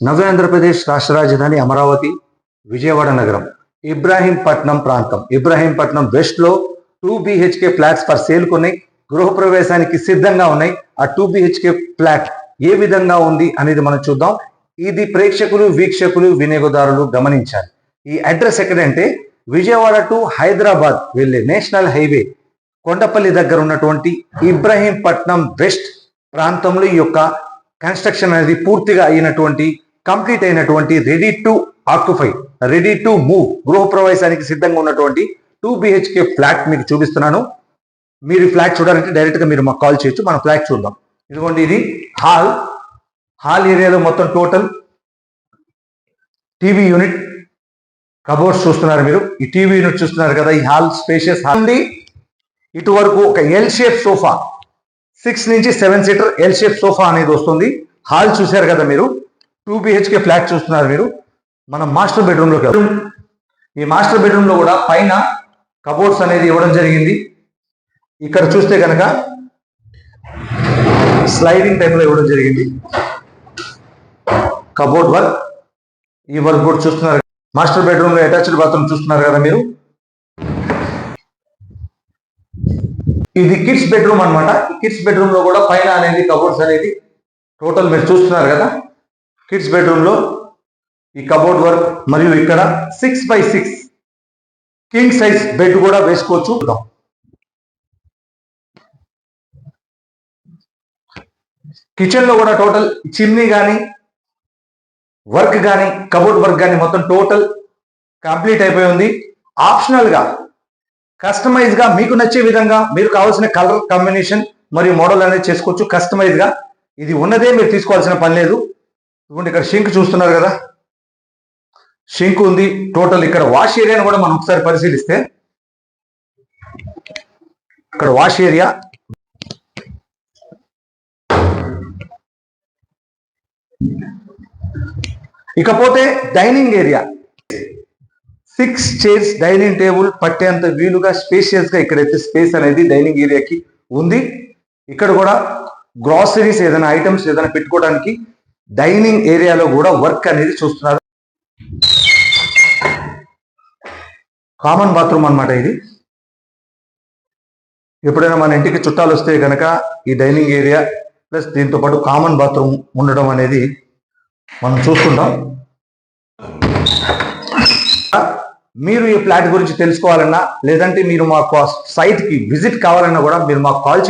నవ్య ఆంధ్రప్రదేశ్ రాష్ట్ర రాజధాని అమరావతి విజయవాడ నగరం. ఇబ్రాహీంపట్నం ప్రాంతం. ఇబ్రాహీంపట్నం వెస్ట్లో two BHK flats for sale కొన్ని గృహప్రవేశానికి సిద్ధంగా ఉన్నాయి. ఆ టూ బిహెచ్కే ఫ్లాట్ ఏ విధంగా ఉంది అనేది మనం చూద్దాం. ఇది ప్రేక్షకులు వీక్షకులు వినియోగదారులు గమనించాలి. ఈ అడ్రస్ ఎక్కడంటే విజయవాడ టు హైదరాబాద్ వెళ్ళే నేషనల్ హైవే కొండపల్లి దగ్గర ఉన్నటువంటి ఇబ్రహీంపట్నం వెస్ట్ ప్రాంతంలో ఈ యొక్క కన్స్ట్రక్షన్ అనేది పూర్తిగా అయినటువంటి కంప్లీట్ అయినటువంటి ready to occupy ready to move గృహ ప్రవేశానికి సిద్ధంగా ఉన్నటువంటి టూ బిహెచ్కే ఫ్లాట్ మీకు చూపిస్తున్నాను. మీరు ఫ్లాట్ చూడాలంటే డైరెక్ట్గా మీరు మాకు కాల్ చేయొచ్చు. మనం ఫ్లాట్ చూద్దాం. ఇదిగోండి ఇది హాల్ హాల్ ఏరియాలో మొత్తం టోటల్ టీవీ యూనిట్ కబోర్డ్స్ చూస్తున్నారు మీరు. ఈ టీవీ యూనిట్ చూస్తున్నారు కదా ఈ హాల్ స్పేషియస్ హాల్ ఉంది. ఇటు వరకు ఒక ఎల్ షేప్ సోఫా సిక్స్ నుంచి seven seater L shape sofa అనేది వస్తుంది. హాల్ చూశారు కదా మీరు. టూ బిహెచ్కే ఫ్లాట్ చూస్తున్నారు మీరు. మనం మాస్టర్ బెడ్రూమ్లోకి ఈ మాస్టర్ బెడ్రూమ్లో కూడా పైన కబోర్డ్స్ అనేది ఇవ్వడం జరిగింది. ఇక్కడ చూస్తే కనుక స్లైడింగ్ టైప్లో ఇవ్వడం జరిగింది. కబోర్డ్ వర్క్ ఈ వర్క్ కూడా చూస్తున్నారు. మాస్టర్ బెడ్రూమ్లో అటాచ్డ్ బాత్రూమ్ చూస్తున్నారు కదా మీరు. ఇది కిడ్స్ బెడ్రూమ్ అన్నమాట. కిడ్స్ బెడ్రూమ్లో కూడా పైన అనేది కబోర్డ్స్ అనేది టోటల్ మీరు చూస్తున్నారు కదా. కిడ్స్ బెడ్రూమ్లో ఈ కబోర్డ్ వర్క్ మరియు ఇక్కడ six by six king size bed కూడా వేసుకోవచ్చు. కిచెన్లో కూడా టోటల్ చిమ్నీ కానీ వర్క్ కానీ కబోర్డ్ వర్క్ కానీ మొత్తం టోటల్ కంప్లీట్ అయిపోయి ఉంది. ఆప్షనల్గా కస్టమైజ్గా మీకు నచ్చే విధంగా మీరు కావాల్సిన కలర్ కాంబినేషన్ మరియు మోడల్ అనేది చేసుకోవచ్చు. కస్టమైజ్గా ఇది ఉన్నదే మీరు తీసుకోవాల్సిన పని లేదు. ఇదిగోండి ఇక్కడ షింక్ చూస్తున్నారు కదా? షింక్ ఉంది టోటల్ ఇక్కడ వాష్ ఏరియాను కూడా మనం ఒకసారి పరిశీలిస్తే. ఇక్కడ వాష్ ఏరియా. ఇకపోతే dining area. Six chairs dining table పట్టేంత వీలుగా స్పేషియస్గా ఇక్కడైతే స్పేస్ అనేది డైనింగ్ ఏరియాకి ఉంది. ఇక్కడ కూడా గ్రాసరీస్ ఏదైనా ఐటమ్స్ ఏదైనా పెట్టుకోవడానికి డైనింగ్ ఏరియాలో కూడా వర్క్ అనేది చూస్తున్నారు. కామన్ బాత్రూమ్ అన్నమాట ఇది. ఎప్పుడైనా మన ఇంటికి చుట్టాలు వస్తే కనుక ఈ డైనింగ్ ఏరియా ప్లస్ దీంతో పాటు కామన్ బాత్రూమ్ ఉండడం అనేది మనం చూస్తుంటాం. మీరు ఈ ఫ్లాట్ గురించి తెలుసుకోవాలన్నా లేదంటే మీరు మాకు సైట్కి విజిట్ కావాలన్నా కూడా మీరు మాకు కాల్